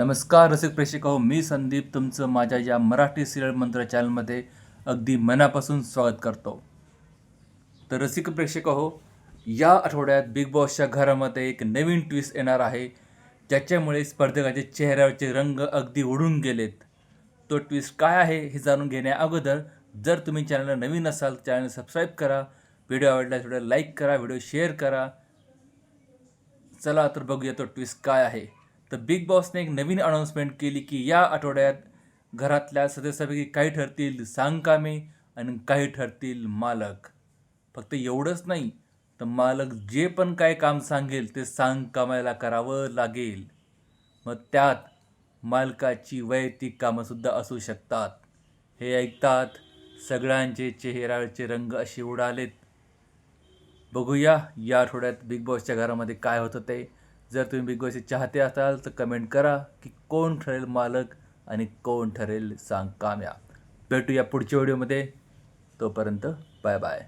नमस्कार रसिक प्रेक्षक हो मी संदीप तुमचं माझ्या या मराठी सिरियल मंत्र चॅनलमध्ये अगदी मनापासून स्वागत करतो. तर रसिक प्रेक्षक हो या आठवड्यात बिग बॉसच्या घरामध्ये एक नवीन ट्विस्ट येणार आहे. ज्याच्यामुळे स्पर्धकाचे चेहऱ्यावरचे रंग अगदी उडून गेलेत. तो ट्विस्ट काय आहे हे जाणून घेण्या अगोदर जर तुम्ही चॅनलला नवीन असाल चॅनल सबस्क्राईब करा. व्हिडिओ आवडल्यास व्हिडिओ लाईक करा व्हिडिओ शेअर करा. चला तर बघूया तो ट्विस्ट काय आहे. तर बिग बॉसने एक नवीन अनाऊन्समेंट केली की या आठवड्यात घरातल्या सदस्यापैकी काही ठरतील सांगकामे आणि काही ठरतील मालक. फक्त एवढंच नाही तर मालक जे पण काय काम सांगेल ते सांग कामायला करावं लागेल. मग त्यात मालकाची वैयक्तिक कामंसुद्धा असू शकतात. हे ऐकतात सगळ्यांचे चेहऱ्यावरचे रंग असे उडालेत. बघूया या आठवड्यात बिग बॉसच्या घरामध्ये काय होतं ते. जर तुम्ही बिग बॉसचे चाहते असाल तर कमेंट करा की कोण ठरेल मालक आणि कोण ठरेल सांग काम्या भेटूया पुढच्या व्हिडिओमध्ये तोपर्यंत बाय बाय